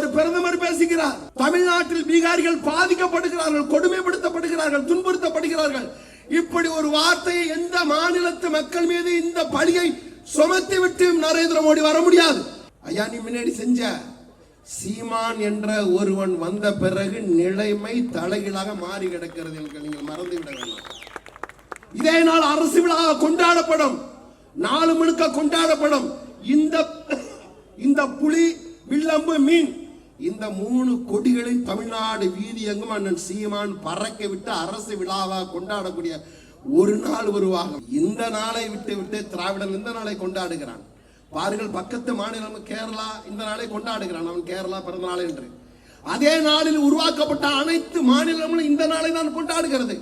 ஒரு பிரதமர் பேசுகிறார். தமிழ்நாட்டில் பீகாரிகள் பாதிக்கப்படுகிறார்கள் கொடுமைப்படுத்தப்படுகிறார்கள் துன்புறுத்தப்படுகிறார்கள். இப்படி ஒரு வார்த்தையை எந்த மாநிலத்து மக்கள் மீது இந்த பழியை சுமத்தி விட்டு நரேந்திர மோடி வர முடியாது. ஐயா நீ முன்னாடி செஞ்ச சீமான் என்ற ஒருவன் வந்த பிறகு நிலைமை தலைகீழாக மாறி கிடக்கிறது என்று நீங்கள் மறந்து விட வேண்டாம். இதே நாள் அரசு விழா கொண்டாடப்படும். நாலு முழுக்க கொண்டாடப்படும். இந்த இந்த புலி வில்லம்பு மீன் இந்த மூணு கொடிகளை தமிழ்நாடு வீதி எங்கும் அண்ணன் சீமான் பறக்க விட்டு அரசு விழாவாக கொண்டாடக்கூடிய ஒரு நாள் உருவாகும். இந்த நாளை விட்டு விட்டு திராவிடன் இந்த நாளை கொண்டாடுகிறான். பாருங்கள் பக்கத்து மாநிலம் கேரளா இந்த நாளை கொண்டாடுகிறான். அவன் கேரளா பிறந்த நாள் என்று. அதே நாளில் உருவாக்கப்பட்ட அனைத்து மாநிலங்களும் இந்த நாளை தான் கொண்டாடுகிறது.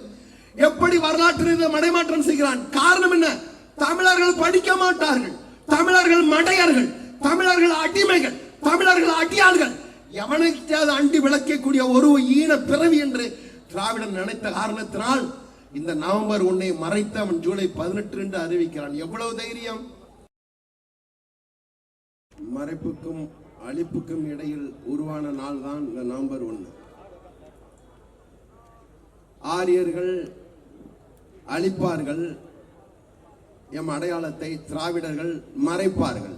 எப்படி வரலாற்று மடைமாற்றம் செய்கிறான்? காரணம் என்ன? தமிழர்கள் படிக்க மாட்டார்கள். தமிழர்கள் மடையர்கள். தமிழர்கள் அடிமைகள். தமிழர்கள் அடியாள்கள். எவனைக்காவது அண்டி விளக்கக்கூடிய ஒரு ஈன பிறவி என்று திராவிடன் நினைத்த காரணத்தினால் இந்த நவம்பர் ஒன்னை மறைத்து அவன் ஜூலை பதினெட்டு என்று அறிவிக்கிறான். எவ்வளவு தைரியம்? மறைப்புக்கும் அழிப்புக்கும் இடையில் உருவான நாள் தான் இந்த நவம்பர் ஒன்று. ஆரியர்கள் அழிப்பார்கள். எம் அடையாளத்தை திராவிடர்கள் மறைப்பார்கள்.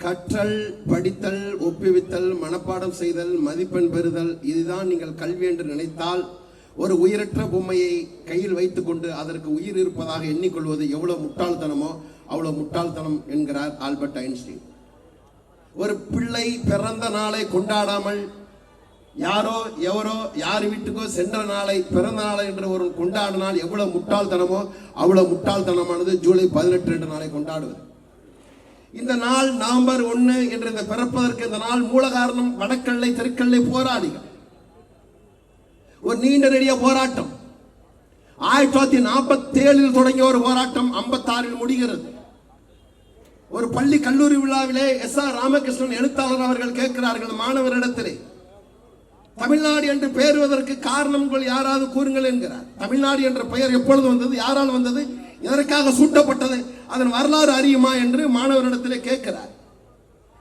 கற்றல் படித்தல் ஒப்புவித்தல் மனப்பாடம் செய்தல் மதிப்பெண் பெறுதல் இதுதான் நீங்கள் கல்வி என்று நினைத்தால் ஒரு உயிரற்ற பொம்மையை கையில் வைத்துக்கொண்டு அதற்கு உயிர் இருப்பதாக எண்ணிக்கொள்வது எவ்வளவு முட்டாள்தனமோ அவ்வளவு முட்டாள்தனம் என்கிறார் ஆல்பர்ட் ஐன்ஸ்டீன். ஒரு பிள்ளை பிறந்த நாளை கொண்டாடாமல் யாரோ எவரோ யார் வீட்டுக்கோ சென்ற நாளை பிறந்த நாளை என்று ஒரு கொண்டாடினால் எவ்வளவு முட்டாள்தனமோ அவ்வளவு முட்டாள்தனமானது ஜூலை பதினெட்டு என்ற நாளை கொண்டாடுவது. இந்த நாள் நவம்பர் ஒன்று என்று இந்த பிறப்பதற்கு இந்த நாள் மூல காரணம் வடக்கல்லை தெற்கல்லை போராடிகள் ஒரு நீண்ட நெடிய போராட்டம். ஆயிரத்தி தொள்ளாயிரத்தி நாற்பத்தி ஏழில் தொடங்கிய ஒரு போராட்டம் ஐம்பத்தாறில் முடிகிறது. ஒரு பள்ளி கல்லூரி விழாவிலே எஸ் ஆர் ராமகிருஷ்ணன் எழுத்தாளர் அவர்கள் கேட்கிறார்கள் மாணவரிடத்திலே. தமிழ்நாடு என்று பெயருவதற்கு காரணம் யாராவது கூறுங்கள் என்கிறார். தமிழ்நாடு என்ற பெயர் எப்பொழுது வந்தது? யாரால் வந்தது? எதற்காக சூட்டப்பட்டது? அதன் வரலாறு அறியுமா என்று மாணவரிடத்திலே கேட்கிறார்.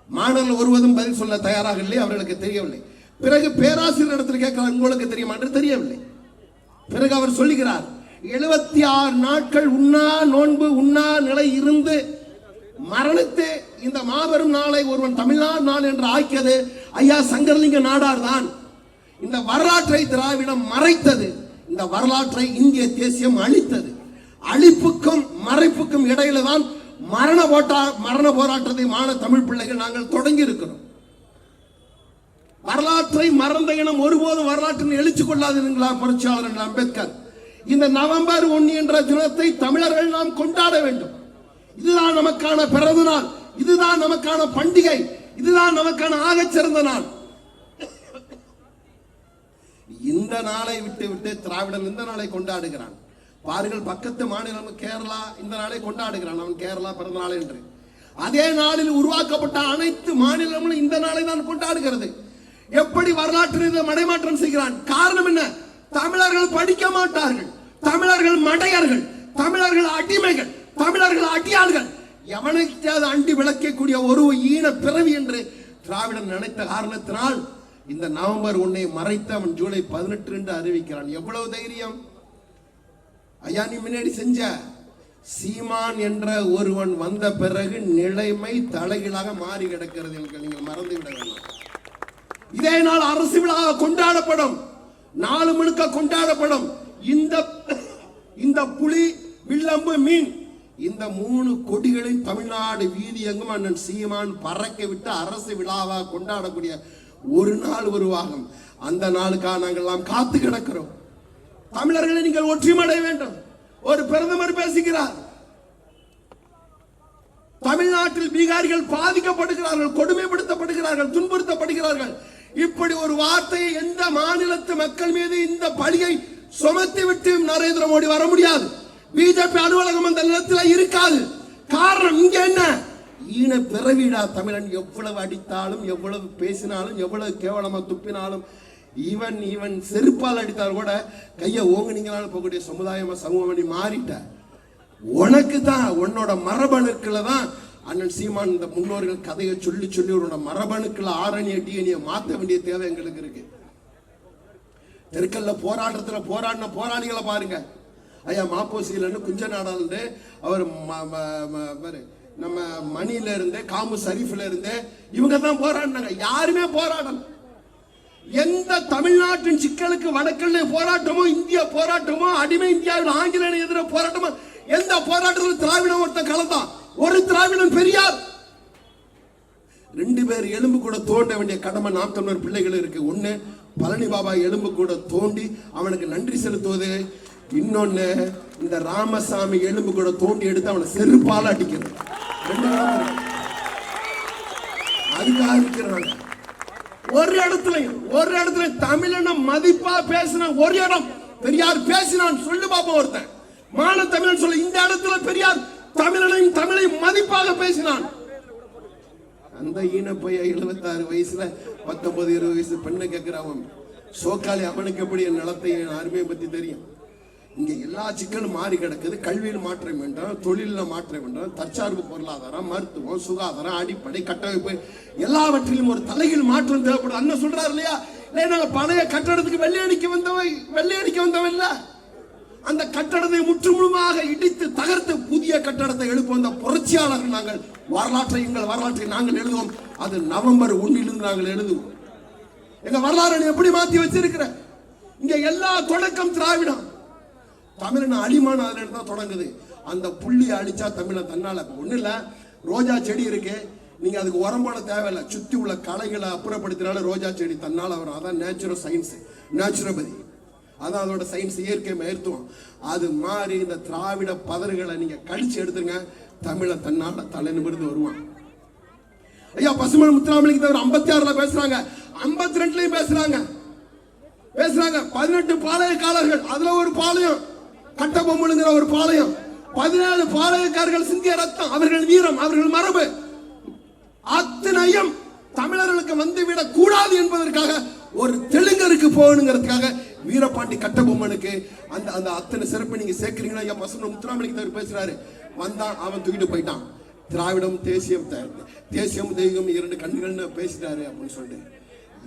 மாணவர்கள் ஒருவதும் பதில் சொல்ல தயாராக இல்லை அவர்களுக்கு தெரியவில்லை. பிறகு பேராசிரியர் இடத்தில் கேட்கிறார் உங்களுக்கு தெரியுமா? என்று தெரியவில்லை. பிறகு அவர் சொல்லுகிறார் எழுபத்தி ஆறு நாட்கள் உண்ணா நோன்பு உண்ணா நிலை இருந்து மரணித்து இந்த மாபெரும் நாளை ஒருவன் தமிழ்நாடு நாள் என்று ஆக்கியது ஐயா சங்கரலிங்க நாடார் தான். இந்த வரலாற்றை திராவிடம் மறைத்தது. இந்த வரலாற்றை இந்திய தேசியம் அழித்தது. அழிப்புக்கும் மறைப்புக்கும் இடையில தான் மரண போட்டா மரண போராட்டத்தை மான தமிழ் பிள்ளைகள் நாங்கள் தொடங்கி இருக்கிறோம் வரலாற்றை மறந்த இனம் ஒருபோதும் வரலாற்றில் எழுச்சி கொள்ளாதுங்களா புரட்சியாளர் அம்பேத்கர்? இந்த நவம்பர் ஒன்னு என்ற தினத்தை தமிழர்கள் நாம் கொண்டாட வேண்டும். இதுதான் நமக்கான பிறந்த நாள். இதுதான் நமக்கான பண்டிகை. இதுதான் நமக்கான ஆகச்சிறந்த நாள். இந்த நாளை விட்டு விட்டு திராவிடன் இந்த நாளை கொண்டாடுகிறான். பாருங்கள் பக்கத்து மாநிலம் கேரளா இந்த நாளை கொண்டாடுகிறான். அவன் கேரளா பிறந்த நாள் என்று. அதே நாளில் உருவாக்கப்பட்ட அனைத்து மாநிலங்களும் இந்த நாளை தான் கொண்டாடுகிறது. எப்படி வரலாற்று மடைமாற்றம் செய்கிறான்? காரணம் என்ன? தமிழர்கள் படிக்க மாட்டார்கள். தமிழர்கள் மடையர்கள். தமிழர்கள் அடிமைகள். தமிழர்கள் அடியாள்கள் எவனைக்காவது அண்டி விளக்கக்கூடிய ஒரு ஈன பிறவி என்று திராவிடன் நினைத்த காரணத்தினால் இந்த நவம்பர் ஒன்னை மறைத்து அவன் ஜூலை பதினெட்டு என்று அறிவிக்கிறான். எவ்வளவு தைரியம்? ஐயா நீ முன்னாடி செஞ்ச. சீமான் என்ற ஒருவன் வந்த பிறகு நிலைமை தலைகீழாக மாறி கிடக்கிறது என்று நீங்கள் மறந்து விட வேண்டும். இதே நாள் அரசு விழா கொண்டாடப்படும். நாலு முழுக்க கொண்டாடப்படும். இந்த இந்த புலி வில்லம்பு மீன் இந்த மூணு கொடிகளை தமிழ்நாடு வீதி எங்கும் அண்ணன் சீமான் பறக்க விட்டு அரசு விழாவாக கொண்டாடக்கூடிய ஒரு நாள் உருவாகும். அந்த நாளுக்காக நாங்கள் எல்லாம் காத்து கிடக்கிறோம். தமிழர்களை நீங்கள் ஒற்றுமடைய வேண்டும். ஒரு பிரதமர் பேசுகிறார். தமிழ்நாட்டில் பீகாரிகள் பாதிக்கப்படுகிறார்கள் கொடுமைப்படுத்தப்படுகிறார்கள் துன்புறுத்தப்படுகிறார்கள். இப்படி ஒரு வார்த்தையை எந்த மாநிலத்து மக்கள் மீது இந்த பழியை சுமத்தி விட்டு நரேந்திர மோடி வர முடியாது. பிஜேபி அலுவலகம் அந்த நிலத்தில் இருக்காது. காரணம் இங்க என்ன? ஈன பிறவிடா தமிழன் எவ்வளவு அடித்தாலும் எவ்வளவு பேசினாலும் எவ்வளவு கேவலமா துப்பினாலும் ஈவன் ஈவன் செருப்பால் அடித்தால் கூட கையை ஓங்குனீங்களாலும் போகக்கூடிய சமுதாயமா சமூகம் நீ மாறிட்ட. உனக்கு தான் உன்னோட மரபணுக்களை தான் அண்ணன் சீமான் இந்த முன்னோர்கள் கதையை சொல்லி சொல்லி உன்னோட மரபணுக்களை ஆரணிய டிஎன்ஏ மாற்ற வேண்டிய தேவை எங்களுக்கு இருக்கு. தெருக்கல்ல போராட்டத்தில் போராடின போராளிகளை பாருங்க. ஐயா மாப்போசியிலன்னு குஞ்ச நாடாளு அவர் நம்ம மணியில இருந்து காமு சரீஃப்ல இருந்து இவங்க தான் போராடினாங்க. யாருமே போராடல. எந்த தமிழ்நாட்டின் சிக்கலுக்கு வடக்கல்ல போராட்டமோ இந்திய போராட்டமோ அடிமை இந்தியாவில் ஆங்கிலேயர் எதிர போராட்டமோ எந்த போராட்டத்தில் திராவிடம் ஒருத்தன் கலந்தான். ஒரு திராவிடன் பெரியார். ரெண்டு பேர் எலும்பு கூட தோண்ட வேண்டிய கடமை நாம் தமிழர் பிள்ளைகள் இருக்கு. ஒண்ணு பழனி பாபா எலும்பு கூட தோண்டி அவனுக்கு நன்றி செலுத்துவது. இன்னொன்னு இந்த ராமசாமி எலும்பு கூட தோண்டி எடுத்து அவனை செருப்பால அடிக்கிறது. ரெண்டு அதுக்காக இருக்கிறாங்க ஒரு இடத்துல ஒரு இடத்துல தமிழன மதிப்பா பேசின ஒரு இடம். பெரியார் பேசினான் சொல்லு பாப்போம் ஒருத்தன். மான தமிழன் சொல்ல இந்த இடத்துல பெரியார் தமிழனையும் தமிழையும் மதிப்பாக பேசினான். அந்த ஈனப்பைய எழுபத்தாறு வயசுல பத்தொன்பது இருபது வயசு பெண்ணை கேட்கிறான் சோக்காளி அவனுக்கு எப்படி என் நிலத்தை என் அருமையை பத்தி தெரியும்? இங்க எல்லா சிக்கலும் மாறி கிடக்குது. கல்வியில் மாற்றம் வேண்டும் தொழிலில் மாற்றம் வேண்டும் தற்சார்பு பொருளாதாரம் மருத்துவம் சுகாதாரம் அடிப்படை கட்டமைப்பு எல்லாவற்றிலும் ஒரு தலையில் மாற்றம் தேவைப்படுது அண்ணன் சொல்றாரு இல்லையா? இல்லை நாங்க பழைய கட்டடத்துக்கு வெள்ளை அடிக்க வந்தவன் வெள்ளை அடிக்க வந்தவன் இல்ல. அந்த கட்டடத்தை முற்றுமுழுமாக இடித்து தகர்த்து புதிய கட்டடத்தை எழுப்ப வந்த புரட்சியாளர்கள் நாங்கள் வரலாற்றை எங்கள் வரலாற்றை நாங்கள் எழுதுவோம். அது நவம்பர் ஒன்னிலிருந்து நாங்கள் எழுதுவோம். எங்க வரலாறு எப்படி மாத்தி வச்சிருக்கிற? இங்க எல்லா தொடக்கம் திராவிடம். தமிழன் அடிமான அதுல இருந்து தான் தொடங்குது. அந்த புள்ளியை அழிச்சா தமிழன் தன்னால இப்ப ஒண்ணு இல்ல. ரோஜா செடி இருக்கு. நீங்க அதுக்கு உரம் போட தேவையில்லை. சுத்தி உள்ள கலைகளை அப்புறப்படுத்தினால ரோஜா செடி தன்னால வரும். அதான் நேச்சுரல் சயின்ஸ் நேச்சுரோபதி அதான் அதோட சயின்ஸ் இயற்கை மருத்துவம். அது மாதிரி இந்த திராவிட பதறுகளை நீங்க கழிச்சு எடுத்துருங்க. தமிழன் தன்னால தலைநிமிர்ந்து வருவான். ஐயா பசுமன் முத்துராமலிங்க தவிர ஐம்பத்தி ஆறுல பேசுறாங்க. ஐம்பத்தி ரெண்டுலயும் பேசுறாங்க. பேசுறாங்க. பதினெட்டு பாளையக்காரர்கள் அதுல ஒரு பாளையம். கட்டபொம்மனுங்கிற ஒரு பாளையம். பதினேழு பாளையக்காரர்கள் சிந்திய ரத்தம் அவர்கள் வீரம் அவர்கள் மரபு. அத்தனையும் தமிழர்களுக்கு வந்துவிடக் கூடாது என்பதற்காக ஒரு தெலுங்கருக்கு போகணுங்கிறதுக்காக வீரபாண்டி கட்டபொம்மனுக்கு அந்த அந்த அத்தனை சிறப்பு நீங்க சேர்க்கிறீங்கன்னா ஐயா பசங்க முத்துராமலிங்க தவிர பேசுறாரு. வந்தான் அவன் தூக்கிட்டு போயிட்டான். திராவிடம் தேசியம் தேசியம் தெய்வம் இரண்டு கண்கள்னு பேசிட்டாரு அப்படின்னு சொல்லிட்டு.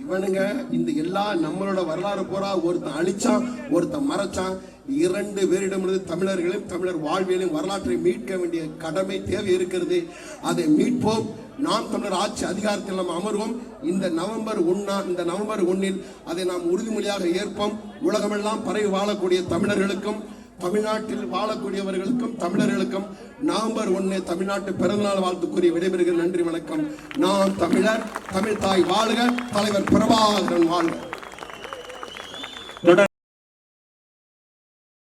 இவனுங்க இந்த எல்லா நம்மளோட வரலாறு பூரா ஒருத்தன் அழிச்சான் ஒருத்தன் மறைச்சான். இரண்டு பேரிடமிருந்து தமிழர்களையும் தமிழர் வாழ்வியலையும் வரலாற்றை மீட்க வேண்டிய கடமை தேவை இருக்கிறது. அதை மீட்போம். நாம் தமிழர் ஆட்சி அதிகாரத்தில் நாம் அமர்வோம். இந்த நவம்பர் ஒன்னா இந்த நவம்பர் ஒன்னில் அதை நாம் உறுதிமொழியாக ஏற்போம். உலகமெல்லாம் பரவி வாழக்கூடிய தமிழர்களுக்கும் தமிழ்நாட்டில் வாழக்கூடியவர்களுக்கும் தமிழர்களுக்கும் நவம்பர் ஒன்று தமிழ்நாட்டு பிறந்தநாள் வாழ்த்து கூறி விடைபெறுகிற நன்றி வணக்கம். நான் தமிழர் தமிழ் தாய் வாழ்க தலைவர் பிரபாகரன் வாழ்க.